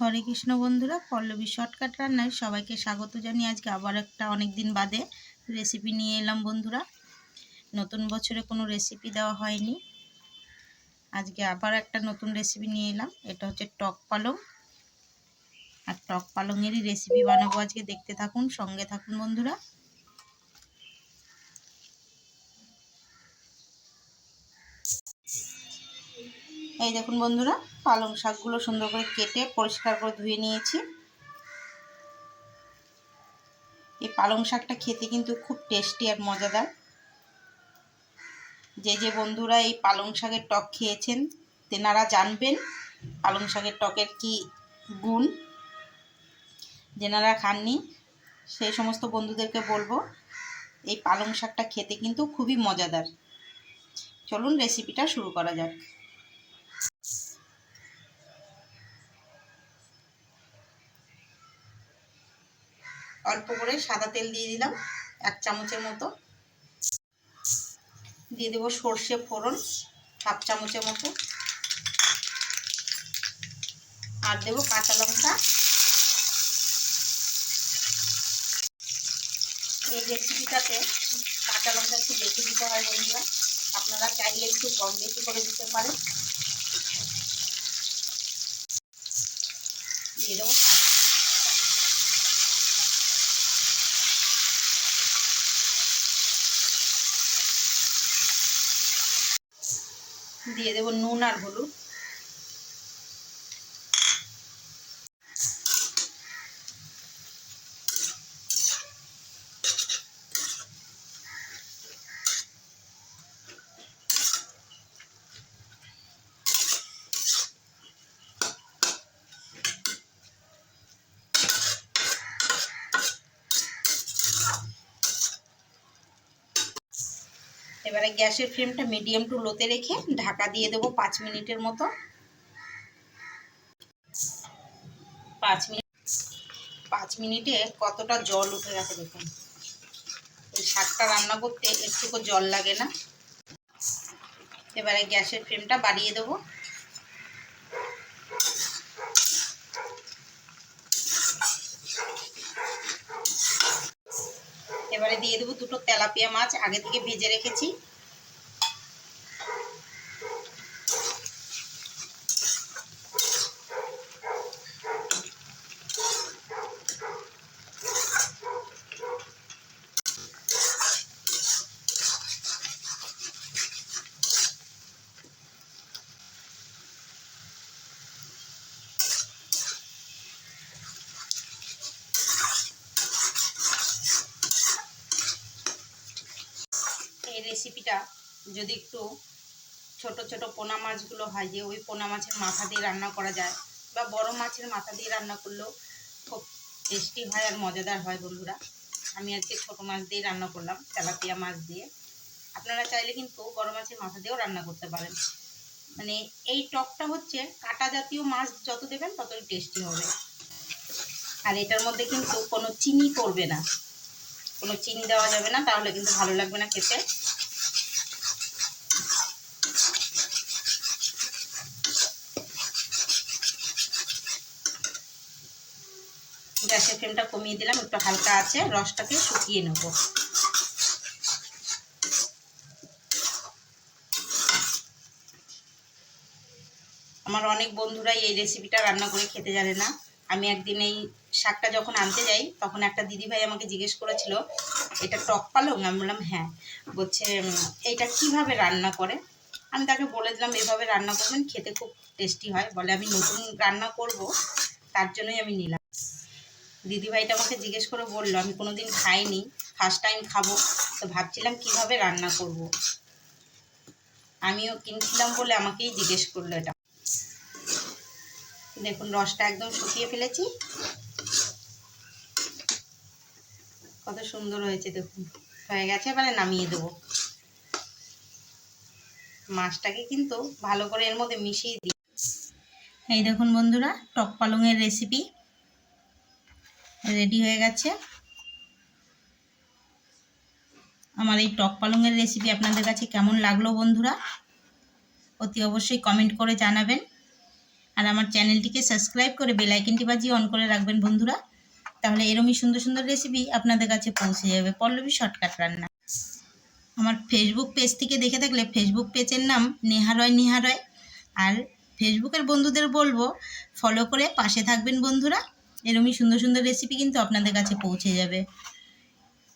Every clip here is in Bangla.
হরে কৃষ্ণ বন্ধুরা, পল্লবী শর্টকাট রান্নায় সবাইকে স্বাগত জানিয়ে আজকে আবার একটা অনেক দিন বাদে রেসিপি নিয়ে এলাম বন্ধুরা। নতুন বছরে কোনো রেসিপি দেওয়া হয়নি। আজকে আবার একটা নতুন রেসিপি নিয়ে এলাম, এটা হচ্ছে টক পালং। আর টক পালংয়েরই রেসিপি বানাবো আজকে, দেখতে থাকুন, সঙ্গে থাকুন বন্ধুরা। এই দেখুন বন্ধুরা, পালং শাকগুলো সুন্দর করে কেটে পরিষ্কার করে ধুয়ে নিয়েছি। এই পালং শাকটা খেতে কিন্তু খুব টেস্টি আর মজাদার। যে যে বন্ধুরা এই পালং শাকের টক খেয়েছেন, তেনারা জানবেন পালং শাকের টকের কি গুণ। যেনারা খাননি, সেই সমস্ত বন্ধুদেরকে বলব, এই পালং শাকটা খেতে কিন্তু খুবই মজাদার। চলুন রেসিপিটা শুরু করা যাক। অল্প করে সাদা তেল দিয়ে দিলাম, এক চামচের মতো। দিয়ে দেবো সর্ষে ফোড়ন, হাফ চামচের মতো। আর দেবো কাঁচা লঙ্কা। এই রেসিপিটাতে কাঁচা লঙ্কা একটু বেশি দিতে হয় বন্ধুরা। আপনারা চাইলে একটু কম বেশি করে দিতে পারেন। দিয়ে দেবো দিয়ে দেবো নুন আর হলুদ। এবারে গ্যাসের ফ্লেমটা মিডিয়াম টু লোতে রেখে ঢাকা দিয়ে দেবো পাঁচ মিনিটের মতো। পাঁচ মিনিট, পাঁচ মিনিটে কতটা জল উঠে গেছে দেখুন। ওই শাকটা রান্না করতে একটুকু জল লাগে না। এবারে গ্যাসের ফ্লেমটা বাড়িয়ে দেবো। এবারে দিয়ে দেবো দুটো তেলাপিয়া মাছ আগে থেকে ভেজে রেখেছি। রেসিপিটা যদি একটু ছোট ছোট পোনা মাছগুলো হয়, যে ওই পোনা মাছের মাথা দিয়ে রান্না করা যায় বা বড় মাছের মাথা দিয়ে রান্না করলেও খুব টেস্টি হয় আর মজাদার হয় বন্ধুরা। আমি আজকে ছোট মাছ দিয়ে রান্না করলাম, তেলাপিয়া মাছ দিয়ে। আপনারা চাইলে কিন্তু বড় মাছের মাথা দিয়েও রান্না করতে পারেন। মানে এই টকটা হচ্ছে কাটা জাতীয় মাছ যত দেবেন ততই টেস্টি হবে। আর এটার মধ্যে কিন্তু কোনো চিনি করবে না। কোনো চিনি দেওয়া যাবে না, তাহলে কিন্তু ভালো লাগবে না খেতে। গ্যাসের ফ্লেমটা কমিয়ে দিলাম, একটু হালকা আছে, রসটাকে শুকিয়ে নেব। আমার অনেক বন্ধুরাই এই রেসিপিটা রান্না করে খেতে জানে না। আমি একদিন এই শাকটা যখন আনতে যাই, তখন একটা দিদিভাই আমাকে জিজ্ঞেস করেছিল, এটা টক পালং? আমি বললাম হ্যাঁ। বলছে এইটা কীভাবে রান্না করে? আমি তাকে বলে দিলাম, এভাবে রান্না করবেন, খেতে খুব টেস্টি হয়। বলে, আমি নতুন রান্না করব, তার জন্যই আমি নিলাম। দিদিভাইটা আমাকে জিজ্ঞেস করে বলল, আমি কোনো দিন খাইনি ফার্স্ট টাইম খাব। তো ভাবছিলাম কীভাবে রান্না করব। আমিও কিনছিলাম বলে আমাকেই জিজ্ঞেস করল এটা। দেখুন, রসটা একদম শুকিয়ে ফেলেছি। কত সুন্দর হয়েছে, দেখুন। হয়ে গেছে, এবারে নামিয়ে দেবো। মাছটাকে কিন্তু ভালো করে এর মধ্যে মিশিয়ে দিই। এই দেখুন বন্ধুরা, টক পালংয়ের রেসিপি রেডি হয়ে গেছে। আমার এই টক পালংয়ের রেসিপি আপনাদের কাছে কেমন লাগল বন্ধুরা? অতি অবশ্যই কমেন্ট করে জানাবেন। আর আমার চ্যানেলটিকে সাবস্ক্রাইব করে বেল আইকনটি বাজিয়ে অন করে রাখবেন বন্ধুরা। তাহলে এরমই সুন্দর সুন্দর রেসিপি আপনাদের কাছে পৌঁছে যাবে। পল্লবী শর্টকাট রান্না। আমার ফেসবুক পেজ থেকে দেখে থাকলে ফেসবুক পেজের নাম নেহারয় নিহারয় আর ফেসবুকের বন্ধুদের বলব ফলো করে পাশে থাকবেন বন্ধুরা। এরমই সুন্দর সুন্দর রেসিপি কিন্তু আপনাদের কাছে পৌঁছে যাবে।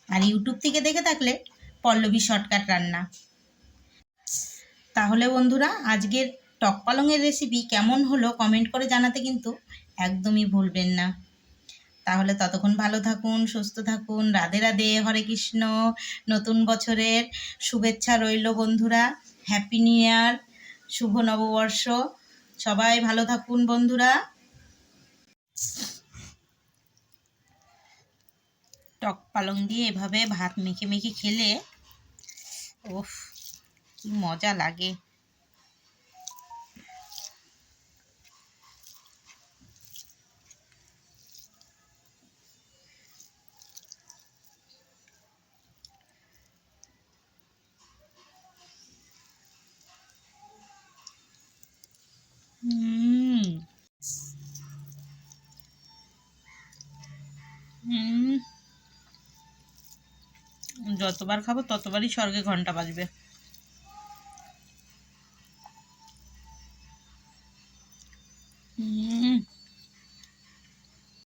আর ইউটিউব থেকে দেখে থাকলে পল্লবী শর্টকাট রান্না। তাহলে বন্ধুরা, আজকের টক পালংয়ের রেসিপি কেমন হলো কমেন্ট করে জানাতে কিন্তু একদমই ভুলবেন না। তাহলে ততক্ষণ ভালো থাকুন, সুস্থ থাকুন, রাধে রাধে, হরে কৃষ্ণ। নতুন বছরের শুভেচ্ছা রইল বন্ধুরা। হ্যাপি নিউ ইয়ার শুভ নববর্ষ। সবাই ভালো থাকুন বন্ধুরা। টক পালং দিয়ে এভাবে ভাত মেখে মেখে খেলে ওফ কি মজা লাগে। যতবার খাব ততবারই স্বর্গে ঘণ্টা বাজবে।